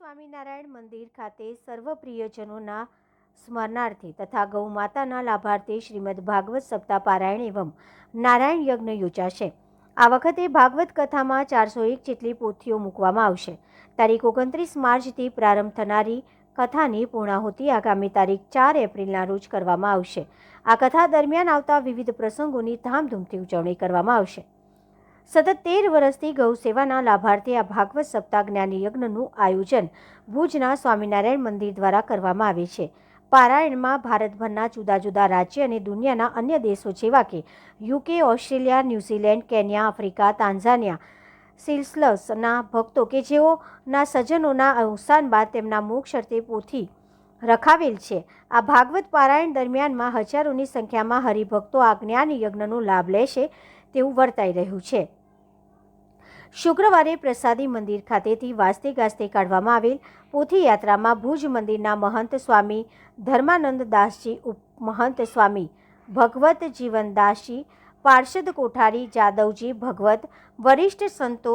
સ્વામિનારાયણ મંદિર ખાતે સર્વ પ્રિયજનોના સ્મરણાર્થે તથા ગૌ માતાના લાભાર્થે શ્રીમદ ભાગવત સપ્તાહ પારાયણ એવમ નારાયણ યજ્ઞ યોજાશે. આ વખતે ભાગવત કથામાં ચારસો એક જેટલી પોથીઓ મૂકવામાં આવશે. તારીખ ઓગણત્રીસ માર્ચથી પ્રારંભ થનારી કથાની પૂર્ણાહુતિ આગામી તારીખ ચાર એપ્રિલના રોજ કરવામાં આવશે. આ કથા દરમિયાન આવતા વિવિધ પ્રસંગોની ધામધૂમથી ઉજવણી કરવામાં આવશે. સતત તેર વર્ષથી ગૌ સેવાના લાભાર્થે આ ભાગવત સપ્તાહ જ્ઞાની યજ્ઞનું આયોજન ભુજના સ્વામિનારાયણ મંદિર દ્વારા કરવામાં આવે છે. પારાયણમાં ભારતભરના જુદા જુદા રાજ્ય અને દુનિયાના અન્ય દેશો જેવા કે UK, Australia, New Zealand, Kenya, Africa Tanzania સિલ્સલસના ભક્તો કે જેઓના સજ્જનોના અવસાન બાદ તેમના મોક્ષ અર્થે પોથી રખાવેલ છે. આ ભાગવત પારાયણ દરમિયાનમાં હજારોની સંખ્યામાં હરિભક્તો આ જ્ઞાન યજ્ઞનો લાભ લેશે તેવું વર્તાઈ રહ્યું છે. શુક્રવારે પ્રસાદી મંદિર ખાતેથી વાસ્તે ગાસ્તે કાઢવામાં આવેલ પોથી યાત્રામાં ભુજ મંદિરના મહંત સ્વામી ધર્માનંદ દાસજી ઉપમહંત સ્વામી ભગવત જીવનદાસજી પાર્ષદ કોઠારી જાદવજી ભગવત, વરિષ્ઠ સંતો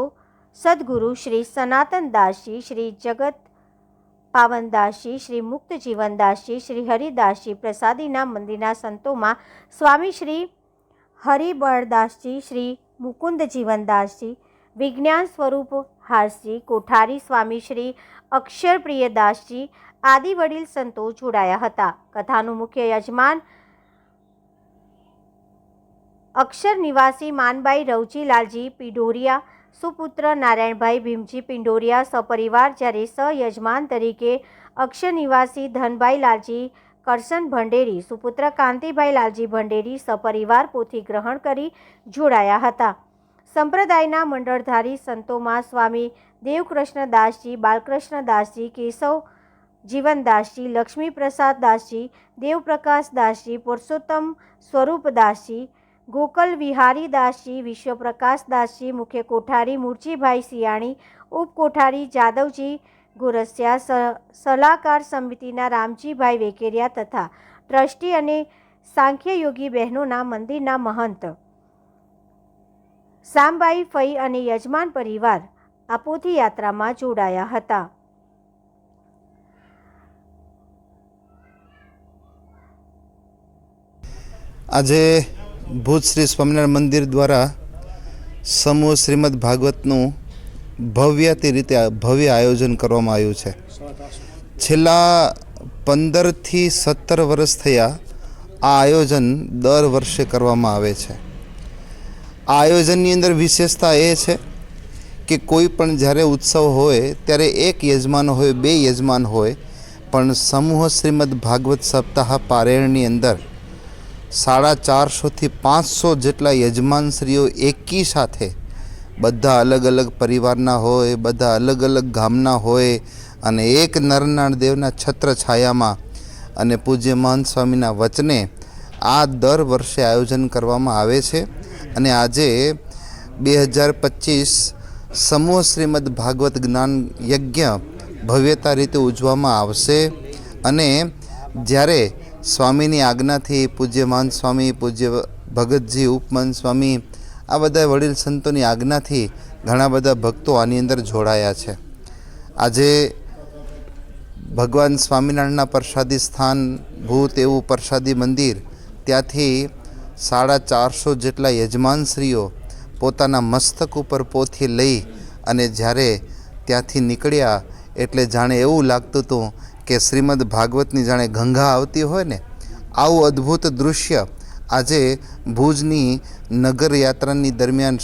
સદગુરુ શ્રી સનાતન દાસજી, શ્રી જગત પાવનદાસજી શ્રી મુક્ત જીવનદાસજી શ્રી હરિદાસજી પ્રસાદીના મંદિરના સંતોમાં સ્વામી શ્રી હરિબળદાસજી શ્રી મુકુંદ જીવનદાસજી વિજ્ઞાન સ્વરૂપ હાસજી કોઠારી સ્વામી શ્રી અક્ષરપ્રિયદાસજી આદિ વડીલ સંતો જોડાયા હતા. કથાનું મુખ્ય યજમાન અક્ષર નિવાસી માનબાઈ રવજીલાલજી પિંડોરિયા સુપુત્ર નારાયણભાઈ ભીમજી પિંડોરિયા સપરિવાર જ્યારે સયજમાન તરીકે અક્ષર નિવાસી ધનભાઈ લાલજી કરસન ભંડેરી, સુપુત્ર કાંતિભાઈ લાલજી ભંડેરી સપરિવાર પોથી ગ્રહણ કરી જોડાયા હતા. સંપ્રદાયના મંડળધારી સંતોમાં સ્વામી દેવકૃષ્ણદાસજી, બાલકૃષ્ણદાસજી, કેશવ જીવનદાસજી લક્ષ્મીપ્રસાદ દાસજી દેવપ્રકાશ દાસજી પુરુષોત્તમ સ્વરૂપદાસજી ગોકલ વિહારી દાસજી મુખ્ય કોઠારી મૂળજીભાઈ સિયાણી ઉપકોઠારી જાદવજી ગુરસિયા સલાહકાર સમિતિના રામજીભાઈ વેકેરિયા તથા ટ્રસ્ટી અને સાંખ્યયોગી બહેનોના મંદિરના મહંત સામબાઈ ફઈ અને યજમાન પરિવાર આ પોથીયાત્રામાં જોડાયા હતા. આજે ભુજ શ્રી સ્વામિનારાયણ મંદિર દ્વારા સમૂહ શ્રીમદ ભાગવતનું ભવ્યતી રીતે ભવ્ય આયોજન કરવામાં આવ્યું છે. છેલ્લા પંદરથી સત્તર વર્ષ થયા આ આયોજન દર વર્ષે કરવામાં આવે છે. આ આયોજનની અંદર વિશેષતા એ છે કે કોઈ પણ જ્યારે ઉત્સવ હોય, ત્યારે એક યજમાન હોય, બે યજમાન હોય, પણ સમૂહ શ્રીમદ ભાગવત સપ્તાહ પારેણની અંદર સાડા ચારસોથી પાંચસો જેટલા યજમાનશ્રીઓ એકી સાથે બધા અલગ અલગ પરિવારના હોય, બધા અલગ અલગ ગામના હોય અને એક નરનાળ દેવના છત્ર છાયામાં અને પૂજ્ય મહંત સ્વામીના વચને આ દર વર્ષે આયોજન કરવામાં આવે છે. અને આજે બે હજાર પચીસ સમૂહ શ્રીમદ ભાગવત જ્ઞાન યજ્ઞ ભવ્યતા રીતે ઉજવવામાં આવશે અને જ્યારે સ્વામીની આજ્ઞાથી પૂજ્ય મહંત સ્વામી, પૂજ્ય ભગતજી, ઉપમાન સ્વામી, આ બધા વડીલ સંતોની આજ્ઞાથી ઘણા બધા ભક્તો આની અંદર જોડાયા છે. આજે ભગવાન સ્વામિનારાયણના પ્રસાદી સ્થાન, ભૂત એવું પ્રસાદી મંદિર, ત્યાંથી સાડા ચારસો જેટલા યજમાનશ્રીઓ પોતાના મસ્તક ઉપર પોથી લઈ અને જ્યારે ત્યાંથી નીકળ્યા એટલે જાણે એવું લાગતું હતું કે શ્રીમદ ભાગવતની જાણે ગંગા આવતી હોય ને, આવું અદ્ભુત દૃશ્ય આજે ભુજની નગર યાત્રાની દરમિયાન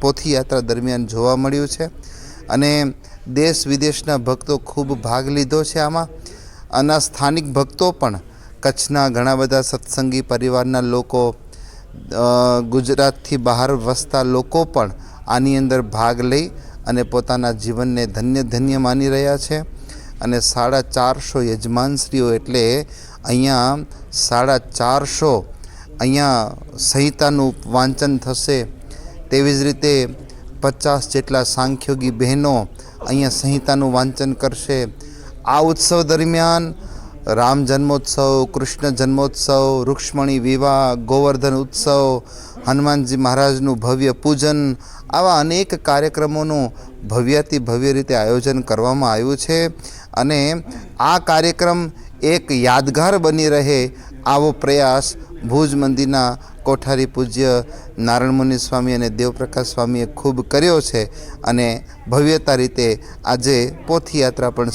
પોથી યાત્રા દરમિયાન જોવા મળ્યું છે અને દેશ વિદેશના ભક્તો ખૂબ ભાગ લીધો છે આમાં. અને સ્થાનિક ભક્તો પણ કચ્છના ઘણા બધા સત્સંગી પરિવારના લોકો ગુજરાતથી બહાર વસતા લોકો પણ આની અંદર ભાગ લઈ અને પોતાના જીવનને ધન્ય ધન્ય માની રહ્યા છે. અને સાડા ચારસો યજમાનશ્રીઓ એટલે અહીંયા સાડા ચારસો અહીંયા સંહિતાનું વાંચન થશે. તેવી જ રીતે પચાસ જેટલા સાંખ્યોગી બહેનો અહીંયા સંહિતાનું વાંચન કરશે. આ ઉત્સવ દરમિયાન રામ જન્મોત્સવ, કૃષ્ણ જન્મોત્સવ, રૂક્ષ્મણી વિવાહ, ગોવર્ધન ઉત્સવ, હનુમાનજી મહારાજનું ભવ્ય પૂજન, આવા અનેક કાર્યક્રમોનું ભવ્યાતિ ભવ્ય રીતે આયોજન કરવામાં આવ્યું છે. અને આ કાર્યક્રમ એક યાદગાર બની રહે આવો પ્રયાસ ભુજ મંદિરના કોઠારી પૂજ્ય નારાયણ મુનિ સ્વામી અને દેવપ્રકાશ સ્વામીએ ખૂબ કર્યો છે. અને ભવ્યતા રીતે આજે પોથીયાત્રા પણ